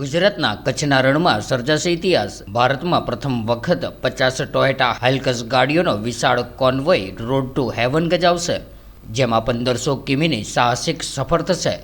ગુજરાતના કચ્છના રણમાં સર્જાશે ઇતિહાસ. ભારતમાં પ્રથમ વખત પચાસ ટોયોટા હાઇલકસ ગાડીઓનો વિશાળ કોન્વોય રોડ ટુ હેવન ગજાવશે, જેમાં પંદરસો કિમીની સાહસિક સફર થશે.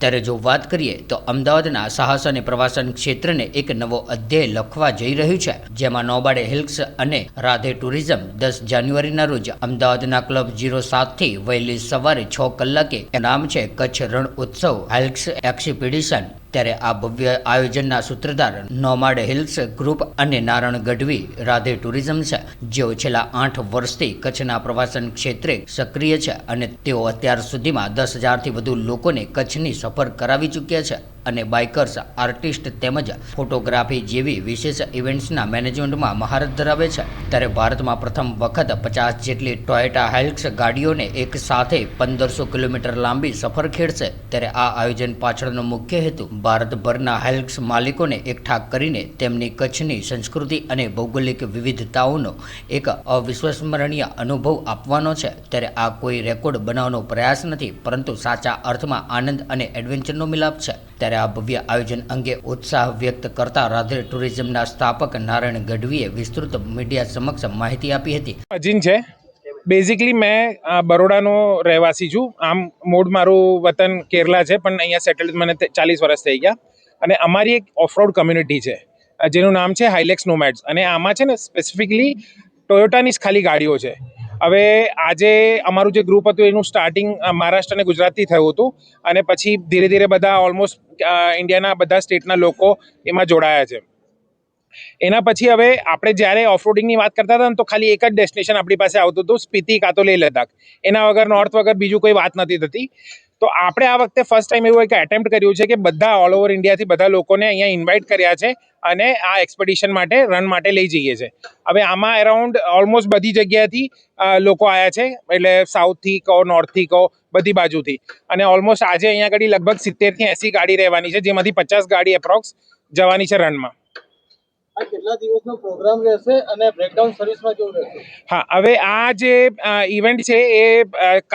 ત્યારે જો વાત કરીએ તો અમદાવાદના સાહસ અને પ્રવાસન ક્ષેત્રને એક નવો અધ્યાય લખવા જઈ રહ્યું છે, જેમાં નોબાડે હિલ્સ અને રાધે ટુરિઝમ દસ જાન્યુઆરીના રોજ અમદાવાદના ક્લબ જીરો સાતથી વહેલી સવારે છ કલાકે નામ છે કચ્છ રણ ઉત્સવ હાઇલ્સ એક્સિપિડિશન. ત્યારે આ ભવ્ય આયોજનના સૂત્રધાર નોમાડ હિલ્સ ગ્રુપ અને નારણ ગઢવી રાધે ટુરિઝમ છે. જેઓ છેલ્લા આઠ વર્ષથી કચ્છના પ્રવાસન ક્ષેત્રે સક્રિય છે અને તેઓ અત્યાર સુધીમાં દસ હજારથી વધુ લોકોને કચ્છની સફર કરાવી ચૂક્યા છે. અને બાઇકર્સ, આર્ટિસ્ટ તેમજ ફોટોગ્રાફી જેવી વિશેષ ઇવેન્ટ્સના મેનેજમેન્ટમાં મહારત ધરાવે છે. ત્યારે ભારતમાં પ્રથમ વખત પચાસ જેટલી ટોયોટા હેલ્ક્સ ગાડીઓને એક સાથે પંદરસો કિલોમીટર લાંબી સફર ખેડશે. ત્યારે આ આયોજન પાછળનો મુખ્ય હેતુ ભારતભરના હેલ્ક્સ માલિકોને એકઠા કરીને તેમની કચ્છની સંસ્કૃતિ અને ભૌગોલિક વિવિધતાઓનો એક અવિસ્મરણીય અનુભવ આપવાનો છે. ત્યારે આ કોઈ રેકોર્ડ બનાવવાનો પ્રયાસ નથી, પરંતુ સાચા અર્થમાં આનંદ અને એડવેન્ચરનો મિલાપ છે. ત્યારે આ ભવ્ય આયોજન અંગે ઉત્સાહ વ્યક્ત કરતા રાધે ટુરિઝમના સ્થાપક નારાયણ ગઢવીએ વિસ્તૃત મીડિયા સમક્ષ માહિતી આપી હતી. અજીન છે. બેઝિકલી મેં બરોડાનો રહેવાસી છું. આમ મૂળ મારું વતન કેરલા છે, પણ અહીંયા સેટલ મને ચાલીસ વર્ષ થઈ ગયા. અને અમારી એક ઓફરોડ કમ્યુનિટી છે, જેનું નામ છે હાઇલેક્સ નોમેડ્સ અને આમાં છે ને સ્પેસિફિકલી ટોયોટાની જ ખાલી ગાડીઓ છે. હવે આજે અમારું જે ગ્રુપ હતું, એનું સ્ટાર્ટિંગ મહારાષ્ટ્ર અને ગુજરાતથી થયું હતું. અને પછી ધીરે ધીરે બધા ઓલમોસ્ટ ઇન્ડિયાના બધા સ્ટેટના લોકો એમાં જોડાયા છે. એના પછી હવે આપણે જ્યારે ઓફરોડિંગની વાત કરતા હતા ને, તો ખાલી એક જ ડેસ્ટિનેશન આપણી પાસે આવતું હતું, સ્પીતિ કાં તો લેહ લદ્દાખ. એના વગર નોર્થ વગર બીજું કોઈ વાત નથી થતી. તો આપણે આ વખતે ફર્સ્ટ ટાઈમ એવું એક એટેમ્પ્ટ કર્યું છે કે બધા ઓલ ઓવર ઇન્ડિયાથી બધા લોકોને અહીંયા ઇન્વાઇટ કર્યા છે અને આ એક્સપેડિશન માટે રન માટે લઈ જઈએ છે. હવે આમાં એરાઉન્ડ ઓલમોસ્ટ બધી જગ્યાથી લોકો આવ્યા છે, એટલે સાઉથથી કહો નોર્થથી કહો, બધી બાજુથી. અને ઓલમોસ્ટ આજે અહીંયા આગળ લગભગ સિત્તેરથી એંસી ગાડી રહેવાની છે, જેમાંથી પચાસ ગાડી એપ્રોક્સ જવાની છે રનમાં કેટલા દિવસનો પ્રોગ્રામ રહેશે અને બ્રેકડાઉન સર્વિસમાં કેવું રહેશે? હા, હવે આ જે ઇવેન્ટ છે એ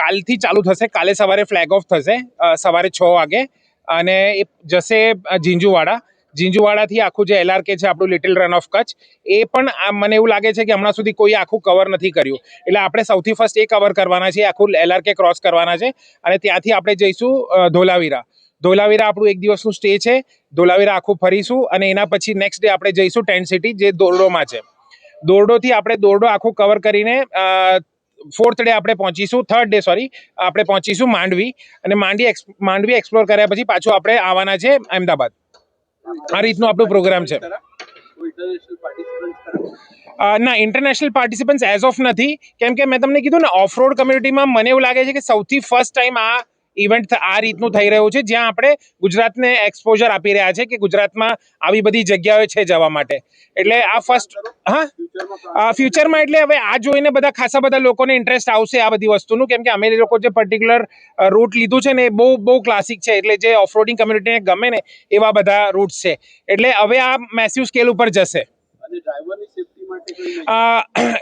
કાલથી ચાલુ થશે. કાલે સવારે ફ્લેગ ઓફ થશે સવારે છ વાગે. અને એ જશે જીંજુવાડા. જીંજુવાડાથી આખું જે એલઆરકે છે, આપણું લિટિલ રન ઓફ કચ્છ એ પણ મને એવું લાગે છે કે હમણાં સુધી કોઈ આખું કવર નથી કર્યું. એટલે આપણે સૌથી ફર્સ્ટ એ કવર કરવાના છે, આખું એલઆરકે ક્રોસ કરવાના છે. અને ત્યાંથી આપણે જઈશું ધોલાવીરા. ધોલાવીરા આપણું એક દિવસનું સ્ટે છે. ધોલાવીરા આખું ફરીશું અને એના પછી નેક્સ્ટ ડે આપણે જઈશું ટેન્ટ સિટી જે દોરડોમાં છે. દોરડોથી આપણે દોરડો આખું કવર કરીને ફોર્થ ડે આપણે પહોંચીશું થર્ડ ડે સોરી આપણે પહોંચીશું માંડવી અને માંડવી માંડવી એક્સપ્લોર કર્યા પછી પાછું આપણે આવવાના છે અમદાવાદ આ રીતનું આપણું પ્રોગ્રામ છે. પાર્ટિસિપન્ટ ના ઇન્ટરનેશનલ પાર્ટિસિપન્ટ્સ એઝ ઓફ નથી. કેમ કે મેં તમને કીધું ને ઓફ રોડ કમ્યુનિટીમાં મને એવું લાગે છે કે સૌથી ફર્સ્ટ ટાઈમ આ ઇવેન્ટ આ રીતનું થઈ રહ્યું છે જ્યાં આપણે ગુજરાતને એક્સપોઝર આપી રહ્યા છે કે ગુજરાતમાં આવી બધી જગ્યાઓ છે જવા માટે. એટલે આ ફર્સ્ટ હા? ફ્યુચરમાં ફ્યુચરમાં એટલે હવે આ જોઈને બધા ખાસા બધા લોકોને ઇન્ટરેસ્ટ આવશે આ બધી વસ્તુનું કેમ કે અમે લોકો જે પર્ટિક્યુલર રૂટ લીધું છે ને એ બહુ બહુ ક્લાસિક છે એટલે જે ઓફરોડિંગ કમ્યુનિટીને ગમે ને એવા બધા રૂટ્સ છે. એટલે હવે આ મેસ્યુ સ્કેલ ઉપર જશે. અને ડ્રાઈવરની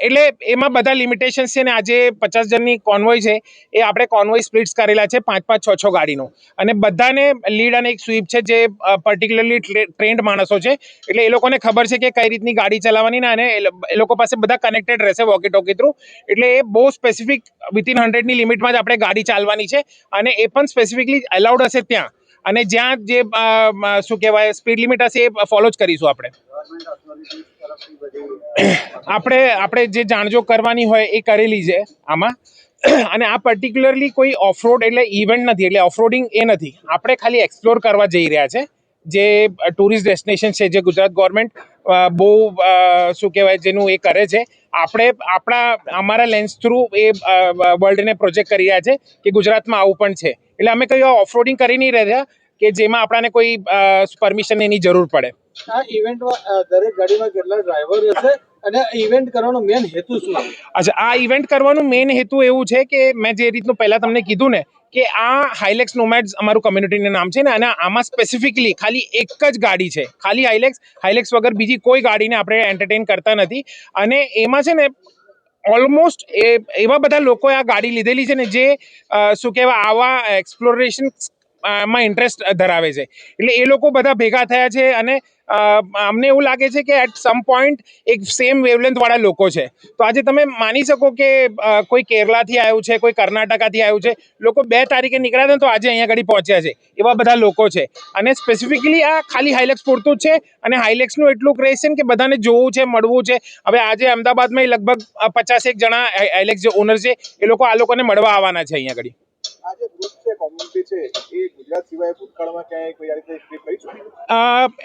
એટલે એમાં બધા લિમિટેશન્સ છે ને આજે પચાસ જણની કોન્વોય છે, એ આપણે કોન્વોય સ્પ્લિટ્સ કરેલા છે પાંચ પાંચ છ છ ગાડીનું. અને બધાને લીડ અને એક સ્વીપ છે જે પર્ટિક્યુલરલી ટ્રેન્ડ માણસો છે. એટલે એ લોકોને ખબર છે કે કઈ રીતની ગાડી ચલાવવાની ને અને એ લોકો પાસે બધા કનેક્ટેડ રહેશે વોકી ટોકી થ્રુ એટલે એ બહુ સ્પેસિફિક વિથિન હંડ્રેડની લિમિટમાં જ આપણે ગાડી ચાલવાની છે. અને એ પણ સ્પેસિફિકલી અલાઉડ હશે ત્યાં. અને જ્યાં જે શું કહેવાય સ્પીડ લિમિટ હશે એ ફોલો જ કરીશું આપણે. આપણે આપણે જે જાણજો કરવાની હોય એ કરેલી છે આમાં. અને આ પર્ટિક્યુલરલી કોઈ ઓફરોડ એટલે ઇવેન્ટ નથી, એટલે ઓફરોડિંગ એ નથી. આપણે ખાલી એક્સપ્લોર કરવા જઈ રહ્યા છે. જે ટુરિસ્ટ ડેસ્ટિનેશન છે, જે ગુજરાત ગવર્મેન્ટ બહુ શું કહેવાય, જેનું એ કરે છે. આપણે આપણા, અમારા લેન્સ થ્રુ એ વર્લ્ડને પ્રોજેક્ટ કરી રહ્યા છે કે ગુજરાતમાં આવું પણ છે. એટલે અમે કઈ ઓફરોડિંગ કરી નહીં રહ્યા. કે જેમાં આપણાને કોઈ પરમિશન એની જરૂર પડે. આ ઇવેન્ટમાં દરેક ગાડીમાં કેટલા ડ્રાઈવર હશે અને ઇવેન્ટ કરવાનો મેન હેતુ શું અચ્છા આ ઇવેન્ટ કરવાનો મેઇન હેતુ એવું છે કે મેં જે રીતનું પહેલા તમને કીધું ને કે આ હાઇલેક્સ નોમેડ્સ અમારું કમ્યુનિટીનું નામ છે ને અને આમાં સ્પેસિફિકલી ખાલી એક જ ગાડી છે. ખાલી હાઇલેક્સ હાઇલેક્સ વગર બીજી કોઈ ગાડીને આપણે એન્ટરટેન કરતા નથી. અને એમાં છે ને ઓલમોસ્ટ એ એવા બધા લોકોએ આ ગાડી લીધેલી છે ને જે શું કહેવાય આવા એક્સપ્લોરેશન માં ઇન્ટરેસ્ટ ધરાવે છે. એટલે એ લોકો બધા ભેગા થયા છે અને અમને એવું લાગે છે કે એટ સમ પોઈન્ટ એક સેમ વેવલેન્થવાળા લોકો છે. તો આજે તમે માની શકો કે કોઈ કેરલાથી આવ્યું છે, કોઈ કર્ણાટકાથી આવ્યું છે, લોકો બે તારીખે નીકળ્યા ને તો આજે અહીંયા આગળ પહોંચ્યા છે. એવા બધા લોકો છે. અને સ્પેસિફિકલી આ ખાલી હાઇલેક્સ પૂરતું જ છે અને હાઇલેક્સનું એટલું ક્રેઝ છે કે બધાને જોવું છે, મળવું છે. હવે આજે અમદાવાદમાં લગભગ પચાસેક જણા હાઇલેક્સ જે ઓનર છે, એ લોકો આ લોકોને મળવા આવવાના છે અહીંયા આગળ. ગ્રુપ છે કોમ્યુનિટી છે એ ગુજરાત સિવાય ભૂતકાળમાં ક્યાંય કોઈ આ રીતે ટ્રીપ કરી ચૂકી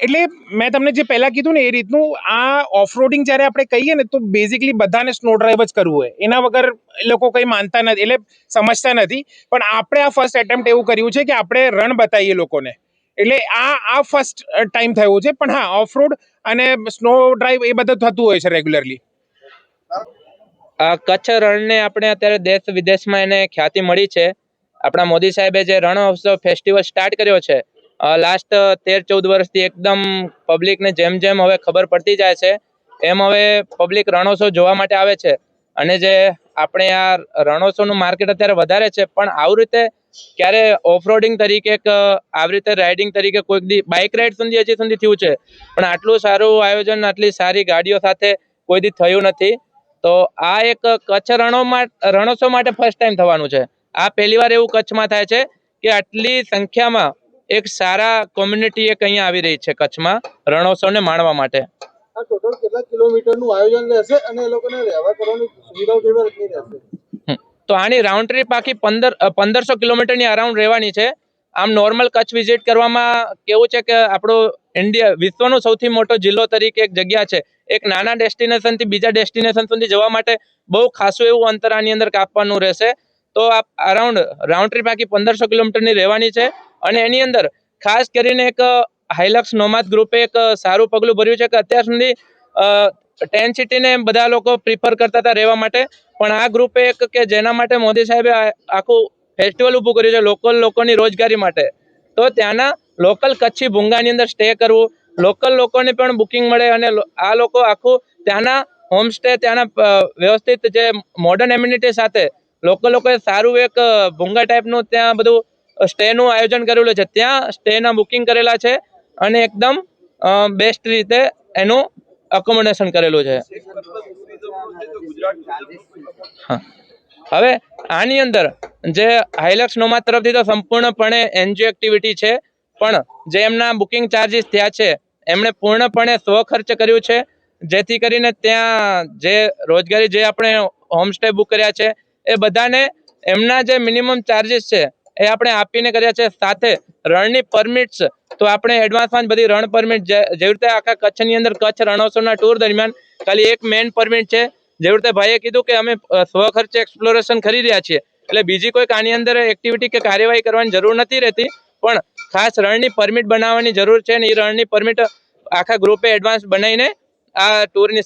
એટલે મેં તમને જે પહેલાં કીધું ને એ રીતનું આ ઓફરોડિંગ જ્યારે આપણે કહીએ ને તો બેઝિકલી બધાને સ્નો ડ્રાઈવ જ કરવું હોય. એના વગર એ લોકો કંઈ માનતા નથી એટલે સમજતા નથી. પણ આપણે આ ફર્સ્ટ એટેમ્પ્ટ એવું કર્યું છે કે આપણે રણ બતાવીએ લોકોને. એટલે આ આ ફર્સ્ટ ટાઈમ થયો છે. પણ હા ઓફરોડ અને સ્નો ડ્રાઈવ એ બધું થતું હોય છે રેગ્યુલરલી કચ્છ રણને આપણે અત્યારે દેશ વિદેશમાં એને ખ્યાતિ મળી છે. આપણા મોદી સાહેબે જે રણોત્સવ ફેસ્ટિવલ સ્ટાર્ટ કર્યો છે લાસ્ટ તેર ચૌદ વર્ષથી એકદમ પબ્લિકને જેમ જેમ હવે ખબર પડતી જાય છે, એમ હવે પબ્લિક રણોત્સવ જોવા માટે આવે છે. અને જે આપણે આ રણોત્સવનું માર્કેટ અત્યારે વધારે છે, પણ આવી રીતે ક્યારે ઓફરોડિંગ તરીકે આવી રીતે રાઇડિંગ તરીકે કોઈક દી બાઇક રાઇડ સુધી, હજી સુધી થયું છે. પણ આટલું સારું આયોજન, આટલી સારી ગાડીઓ સાથે કોઈ દી થયું નથી. તો આ એક કચ્છ રણોમાં રણોત્સવ માટે ફર્સ્ટ ટાઈમ થવાનું છે. આ પહેલી વાર એવું કચ્છમાં થાય છે કે આટલી સંખ્યામાં એક સારા કોમ્યુનિટી એક અહીંયા આવી રહી છે કચ્છમાં રણોત્સવને માણવા માટે. આ ટોટલ કેટલા કિલોમીટરનું આયોજન રહેશે અને એ લોકોને રહેવા કરવાની સુવિધાઓ કેવી રીતની રહેશે? તો આની રાઉન્ડ ટ્રીપ આખી પંદર પંદરસો કિલોમીટરની અરાઉન્ડ રહેવાની છે. આમ નોર્મલ કચ્છ વિઝિટ કરવામાં કેવું છે કે આપણો ઇન્ડિયા વિશ્વનો સૌથી મોટો જિલ્લો તરીકે એક જગ્યા છે. એક નાના ડેસ્ટિનેશનથી બીજા ડેસ્ટિનેશન સુધી જવા માટે બહુ ખાસું એવું અંતર આની અંદર કાપવાનું રહેશે. તો આ અરાઉન્ડ રાઉન્ડ ટ્રીપ આખી પંદરસો કિલોમીટરની રહેવાની છે. અને એની અંદર ખાસ કરીને એક હાઇલક્સ નોમાદ ગ્રુપે એક સારું પગલું ભર્યું છે કે અત્યાર સુધી ટેન સિટીને બધા લોકો પ્રિફર કરતા હતા રહેવા માટે. પણ આ ગ્રુપે એક કે જેના માટે મોદી સાહેબે આખું ફેસ્ટિવલ ઊભું કર્યું છે લોકલ લોકોની રોજગારી માટે. તો ત્યાંના લોકલ કચ્છી ભૂંગાની અંદર સ્ટે કરવું લોકલ લોકોને પણ બુકિંગ મળે અને આ લોકો આખું ત્યાંના હોમસ્ટે ત્યાંના વ્યવસ્થિત જે મોડર્ન એમ્યુનિટી સાથે લોકલ લોકોએ સારું એક ભૂંગા ટાઈપનું ત્યાં બધું સ્ટેનું આયોજન કરેલું છે. ત્યાં સ્ટેના બુકિંગ કરેલા છે અને એકદમ બેસ્ટ રીતે એનું અકોમોડેશન કરેલું છે. હા. હવે આની અંદર જે હાઇલક્સ નોમા તરફથી તો સંપૂર્ણપણે એનજીઓ એક્ટિવિટી છે, પણ જે એમના બુકિંગ ચાર્જીસ થયા છે, એમણે પૂર્ણપણે સ્વ ખર્ચ કર્યું છે. જેથી કરીને ત્યાં જે રોજગારી જે આપણે હોમસ્ટે બુક કર્યા છે એ બધાને એમના જે મિનિમમ ચાર્જીસ છે, એ આપણે આપીને કર્યા છે. સાથે રણની પરમિટ્સ તો આપણે એડવાન્સમાં બધી રણ પરમિટ જેવી રીતે આખા કચ્છની અંદર કચ્છ રણોત્સવના ટૂર દરમિયાન ખાલી એક મેન પરમિટ છે. જેવી રીતે ભાઈએ કીધું કે અમે સ્વખર્ચે એક્સપ્લોરેશન કરી રહ્યા છીએ. એટલે બીજી કોઈક આની અંદર એક્ટિવિટી કે કાર્યવાહી કરવાની જરૂર નથી રહેતી. પણ ખાસ રણની પરમિટ બનાવવાની જરૂર છે અને એ રણની પરમિટ આખા ગ્રુપે એડવાન્સ બનાવીને આ ટૂરની